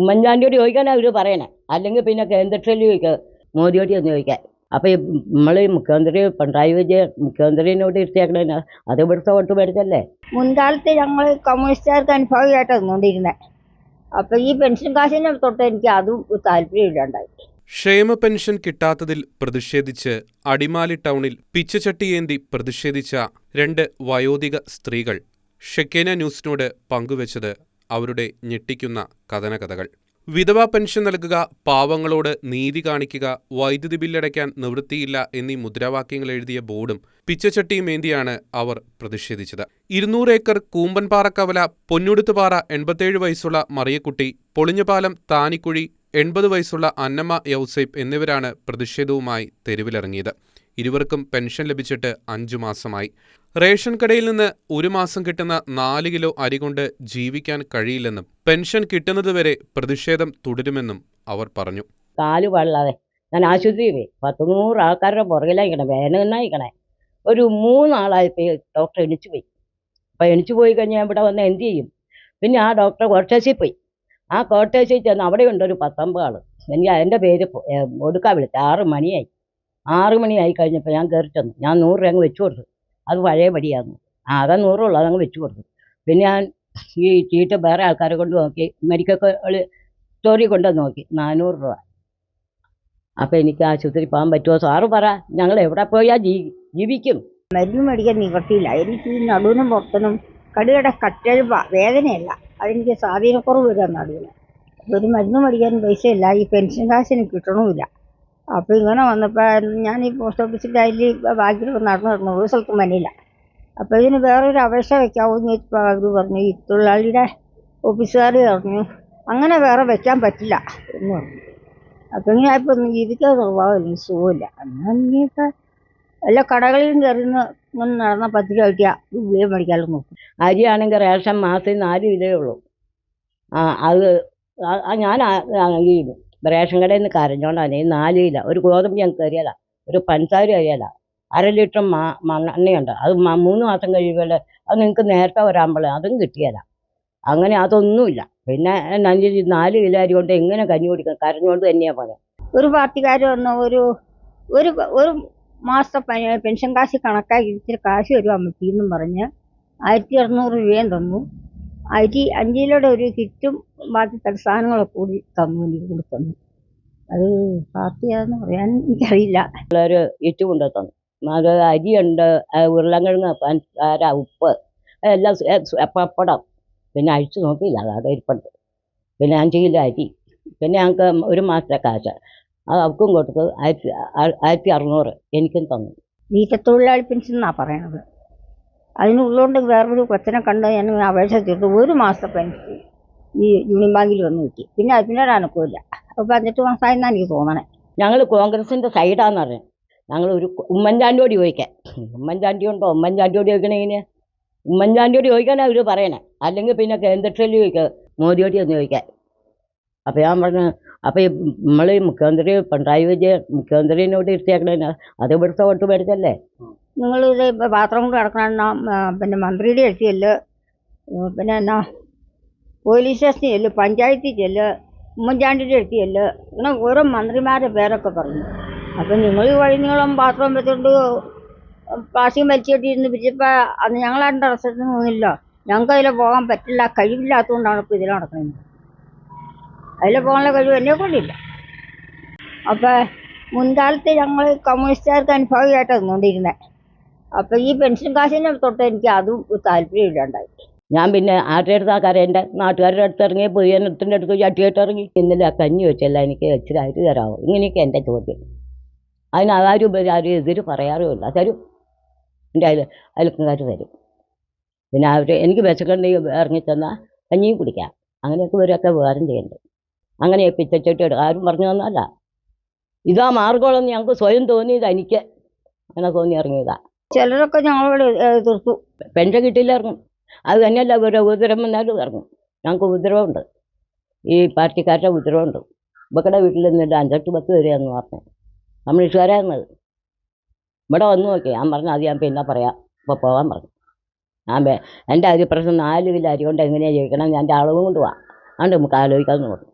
ഉമ്മൻചാണ്ടിയോട് ചോദിക്കാനാണ് അവർ പറയണേ. അല്ലെങ്കിൽ പിന്നെ കേന്ദ്രത്തിൽ ചോദിക്കുക മോദിയോട് ഒന്ന് ചോദിക്കാൻ അപ്പോൾ നമ്മൾ മുഖ്യമന്ത്രി പിണറായി വിജയൻ മുഖ്യമന്ത്രിനോട് ഇരുത്തിയാക്കണ അത് ഇവിടുത്തെ വോട്ട് മേടിച്ചല്ലേ? മുൻകാലത്ത് ഞങ്ങൾ കമ്മ്യൂണിസ്റ്റുകാർക്ക് അനുഭവമായിട്ട് നിന്നുകൊണ്ടിരുന്നത് അപ്പോൾ ഈ പെൻഷൻ കാശിനെ തൊട്ട് എനിക്ക് അതും താല്പര്യമില്ലാണ്ടായി ക്ഷേമ പെൻഷൻ കിട്ടാത്തതിൽ പ്രതിഷേധിച്ച് അടിമാലി ടൗണിൽ പിച്ചച്ചട്ടിയേന്തി പ്രതിഷേധിച്ച രണ്ട് വയോധിക സ്ത്രീകൾ. ഷെക്കേന ന്യൂസിനോട് പങ്കുവച്ചത് അവരുടെ ഞെട്ടിക്കുന്ന കഥനകഥകൾ. വിധവാ പെൻഷൻ നൽകുക പാവങ്ങളോട് നീതി കാണിക്കുക വൈദ്യുതി ബില്ലടയ്ക്കാൻ നിവൃത്തിയില്ല എന്നീ മുദ്രാവാക്യങ്ങൾ എഴുതിയ ബോർഡും പിച്ചച്ചട്ടിയും ഏന്തിയാണ് അവർ പ്രതിഷേധിച്ചത്. ഇരുന്നൂറ് ഏക്കർ കൂമ്പൻപാറക്കവല പൊന്നുടുത്തുപാറ എൺപത്തേഴ് വയസ്സുള്ള മറിയക്കുട്ടി പൊളിഞ്ഞപാലം താനിക്കുഴി എൺപത് വയസ്സുള്ള അന്നമ്മ യൗസൈപ്പ് എന്നിവരാണ് പ്രതിഷേധവുമായി തെരുവിലിറങ്ങിയത്. ഇരുവർക്കും പെൻഷൻ ലഭിച്ചിട്ട് അഞ്ചു മാസമായി. റേഷൻ കടയിൽ നിന്ന് ഒരു മാസം കിട്ടുന്ന നാല് കിലോ അരി കൊണ്ട് ജീവിക്കാൻ കഴിയില്ലെന്നും പെൻഷൻ കിട്ടുന്നതുവരെ പ്രതിഷേധം തുടരുമെന്നും അവർ പറഞ്ഞു. കാൽ വെള്ളാതെ. ഞാൻ ആശുപത്രിയിൽ പോയി പത്ത് നൂറ് ആൾക്കാരുടെ പുറകിലായിക്കണേ വേദനയിക്കണേ ഒരു മൂന്നാളായി ഈ ഡോക്ടർ എണിച്ചു പോയി. അപ്പം എണിച്ചു പോയി കഴിഞ്ഞാൽ ഇവിടെ വന്ന് എന്ത് ചെയ്യും? പിന്നെ ആ ഡോക്ടർ കോട്ടേഴ്സിൽ പോയി. ആ കോട്ടേഴ്സിൽ ചെന്ന് അവിടെയുണ്ട് ഒരു പത്തൊമ്പത് ആൾ എനിക്ക് എന്റെ പേര് ഒടുക്കാൻ വിളിച്ചു. ആറ് മണിയായി. ആറ് മണിയായി കഴിഞ്ഞപ്പോൾ ഞാൻ കയറി ചെന്നു. ഞാൻ നൂറ് രൂപ അങ്ങ് വെച്ചു കൊടുത്തു. അത് പഴയ പടിയായിരുന്നു. ആകെ നൂറുള്ളൂ അതങ്ങ് വെച്ചു കൊടുത്തു. പിന്നെ ഞാൻ ഈ ചീട്ട് വേറെ ആൾക്കാരെ കൊണ്ട് നോക്കി മെഡിക്കൽ സ്റ്റോറി കൊണ്ട് നോക്കി നാനൂറ് രൂപ. അപ്പം എനിക്ക് ആശുപത്രി പോകാൻ പറ്റുമോ? സാറ് പറ ഞങ്ങൾ എവിടെ പോയാൽ ജീ ജീവിക്കും. മരുന്ന് മേടിക്കാൻ നിവർത്തിയില്ല എനിക്ക് ഈ നടുവിനും പുറത്തനും കടുകയുടെ കട്ടെഴുപ്പ വേദനയല്ല. അതെനിക്ക് സ്വാധീനക്കുറവ് വരാൻ നടുവിന്. ഒരു മരുന്ന് മേടിക്കാൻ പൈസയില്ല. ഈ പെൻഷൻ കാശ് എനിക്ക് കിട്ടണമില്ല. അപ്പോൾ ഇങ്ങനെ വന്നപ്പോൾ ഞാൻ ഈ പോസ്റ്റ് ഓഫീസിന്റെ അതിൽ ബാക്കിൽ നടന്നു നടന്നു ഒരു സ്ഥലത്തും വന്നില്ല. അപ്പോൾ ഇതിന് വേറൊരു അപേക്ഷ വെക്കാമോ എന്ന് ചോദിച്ചപ്പോൾ അവർ പറഞ്ഞു ഈ തൊഴിലാളിയുടെ ഓഫീസുകാർ പറഞ്ഞു അങ്ങനെ വേറെ വെക്കാൻ പറ്റില്ല എന്ന് പറഞ്ഞു. അപ്പോൾ ഇങ്ങനെ ഇപ്പോൾ ഒന്നും ജീവിക്കാൻ സ്വഭാവമില്ല സുഖമില്ല. എന്നാൽ ഇനിയൊക്കെ എല്ലാ കടകളിലും കയറുന്ന ഇങ്ങനെ നടന്ന പത്ത് രൂപ കിട്ടിയാൽ ഗുളിക മേടിക്കാനും നോക്കും അരിയാണെങ്കിൽ റേഷൻ മാസം നാല് കിലോ ഉള്ളൂ. ആ അത് ഞാൻ ആ- ചെയ്തു റേഷൻ കടയിൽ നിന്ന് കരഞ്ഞോണ്ടാണ് ഈ നാല് കിലോ ഒരു ഗോതമ്പ് ഞങ്ങൾക്ക് തരികയില്ല ഒരു പഞ്ചസാര തരികയില്ല അര ലിറ്റർ മാ മണ്ണെണ്ണയുണ്ട് അത് മൂന്ന് മാസം കഴിയുമ്പോൾ അത് നിങ്ങൾക്ക് നേരത്തെ വരാമ്പോൾ അതും കിട്ടിയല്ല അങ്ങനെ അതൊന്നുമില്ല. പിന്നെ ഈ നാല് കിലോ അരി കൊണ്ട് എങ്ങനെ കഞ്ഞി കുടിക്കും? കരഞ്ഞുകൊണ്ട് തന്നെയാണ് പോലെ ഒരു പാർട്ടിക്കാർ വന്ന ഒരു ഒരു ഒരു മാസത്തെ പെൻഷൻ കാശ് കണക്കാക്കി ഇച്ചിരി കാശ് വരും അമ്മയ്ക്കെന്നും പറഞ്ഞ് ആയിരത്തി അറുന്നൂറ് രൂപയും തന്നു. അരി അഞ്ച് കിലോയുടെ ഒരു കിറ്റും ബാക്കി സാധനങ്ങളൊക്കെ കൂടി തന്നു എനിക്ക് കൂടി തന്നു അത് പാർട്ടിയാന്ന് പറയാൻ എനിക്കറിയില്ല. ഒരു കിറ്റ് കൊണ്ടു തന്നു അത് അരിയുണ്ട് ഉരുളങ്കിഴങ്ങ് പഞ്ചസാര ഉപ്പ് എല്ലാം പപ്പടം. പിന്നെ അഴിച്ചു നോക്കിയില്ല അതാണ് ഇരിപ്പുണ്ട്. പിന്നെ അഞ്ച് കിലോ അരി. പിന്നെ ഞങ്ങൾക്ക് ഒരു മാസത്തെ കാശ്. അത് അവർക്കും കൊടുത്തു ആയിരത്തി ആയിരത്തി അറുന്നൂറ് എനിക്കും തന്നു. വീട്ടത്തൊഴിലാളി പെൻഷൻ എന്നാണ് പറയണത്. അതിനുള്ളതുകൊണ്ട് വേറൊരു കൊച്ചനെ കണ്ട് ഞാൻ അപേക്ഷ ചെയ്തു ഒരു മാസത്തെ പെൻഷൻ ഈ യൂണിയൻ ബാങ്കിൽ വന്ന് കിട്ടി. പിന്നെ അതിനൊരു അനക്കമില്ല അപ്പോൾ പതിനെട്ട് മാസമായെന്നാണ് എനിക്ക് തോന്നണേ. ഞങ്ങൾ കോൺഗ്രസിന്റെ സൈഡാന്ന് പറഞ്ഞു ഞങ്ങൾ ഒരു ഉമ്മൻചാണ്ടിയോട് ചോദിക്കാൻ ഉമ്മൻചാണ്ടി ഉണ്ടോ? ഉമ്മൻചാണ്ടിയോട് ചോദിക്കണേന് ഉമ്മൻചാണ്ടിയോട് ചോദിക്കാനാണ് അവർ പറയണേ. അല്ലെങ്കിൽ പിന്നെ കേന്ദ്രത്തിൽ ചോദിക്കുക മോദിയോട് ചെന്ന് ചോദിക്കാൻ അപ്പോൾ ഞാൻ പറഞ്ഞു അപ്പോൾ നമ്മൾ മുഖ്യമന്ത്രി പിണറായി വിജയൻ മുഖ്യമന്ത്രിനോട് ഇരുത്തിയാക്കണേ അത് ഇവിടുത്തെ വോട്ട് മേടിച്ചല്ലേ? നിങ്ങളിത് പാത്രം കൊണ്ട് കിടക്കണ പിന്നെ മന്ത്രിയുടെ അടുത്ത് ചെല്ല്. പിന്നെ എന്നാ പോലീസ് സ്റ്റേഷനിൽ ചെല്ല് പഞ്ചായത്തിൽ ചെല്ല് ഉമ്മൻചാണ്ടിയുടെ അടുത്ത് ചെല്ല്. ഇങ്ങനെ ഓരോ മന്ത്രിമാരുടെ പേരൊക്കെ പറഞ്ഞു. അപ്പം നിങ്ങൾ ഈ വഴി നിങ്ങളും പാത്രം വെച്ചുകൊണ്ട് പ്ലാസ്റ്റിക് വലിച്ചിട്ടിരുന്ന് അന്ന് ഞങ്ങളാരുടെ അവസരത്തിന് തോന്നില്ല ഞങ്ങൾക്ക് അതിൽ പോകാൻ പറ്റില്ല കഴിവില്ലാത്തതുകൊണ്ടാണ് ഇപ്പോൾ ഇതിൽ നടക്കുന്നത് അതിൽ പോകാനുള്ള കഴിവ് എന്നെ കൊണ്ടില്ല. അപ്പോൾ മുൻകാലത്ത് ഞങ്ങൾ കമ്മ്യൂണിസ്റ്റുകാർക്ക് അനുഭവമായിട്ട് നിന്നുകൊണ്ടിരുന്നത് അപ്പോൾ ഈ പെൻഷൻ കാശിനെ തൊട്ട് എനിക്ക് അതും താല്പര്യമില്ലാണ്ടായി ഞാൻ പിന്നെ ആരുടെ അടുത്ത് ആൾക്കാരെ എന്റെ നാട്ടുകാരുടെ അടുത്ത് ഇറങ്ങി പൊയ്യനത്തിന്റെ അടുത്ത് ചട്ടിയായിട്ട് ഇറങ്ങി. ഇന്നലെ കഞ്ഞി വെച്ചല്ല എനിക്ക് ഇച്ചിരി തരാമോ ഇങ്ങനെയൊക്കെ എന്റെ ചോദ്യം. അതിന് ഉപരി ആരും എതിര് പറയാറുമില്ല. തരും. എന്റെ അയൽ അയൽക്കാർ തരും. പിന്നെ അവർ എനിക്ക് വിശക്കുണ്ടെങ്കിൽ ഇറങ്ങി തന്നാൽ കഞ്ഞിയും കുടിക്കാം. അങ്ങനെയൊക്കെ ഇവരൊക്കെ വേറെ ചെയ്യേണ്ടത് അങ്ങനെ പിച്ചച്ചട്ടി എടുക്കുക ആരും പറഞ്ഞു തന്നല്ല ഇതാ മാർഗമുള്ളെന്ന് ഞങ്ങൾക്ക് സ്വയം തോന്നിയത് എനിക്ക്. അങ്ങനെ തോന്നി ഇറങ്ങിയതാ. ചിലരൊക്കെ ഞങ്ങളോട് എതിർത്തു. പെൻഷൻ കിട്ടിയില്ല അത് തന്നെയല്ല ഓരോ ഉപദ്രവം വന്നാലും ഇറങ്ങും. ഞങ്ങൾക്ക് ഉപദ്രവമുണ്ട്. ഈ പാർട്ടിക്കാരുടെ ഉപദ്രവമുണ്ട്. ഇവക്കടെ വീട്ടിൽ നിന്നിട്ട് അഞ്ചെട്ട് പത്ത് വരെയാന്ന് പറഞ്ഞു. കമ്മ്യൂണിസ്റ്റുകാരായിരുന്നത് ഇവിടെ വന്നു നോക്കി. ഞാൻ പറഞ്ഞു അത് ഞാൻ പിന്നെ പറയാം. ഇപ്പോൾ പോകാൻ പറഞ്ഞു. ഞാൻ എന്റെ അരിപ്രശ്നം നാല് കിലോ അരി കൊണ്ട് എങ്ങനെയാണ് ജീവിക്കണം? ഞാൻ എന്റെ അളവും കൊണ്ട് പോവാം. അതുകൊണ്ട് നമുക്ക് ആലോചിക്കാമെന്ന് പറഞ്ഞു.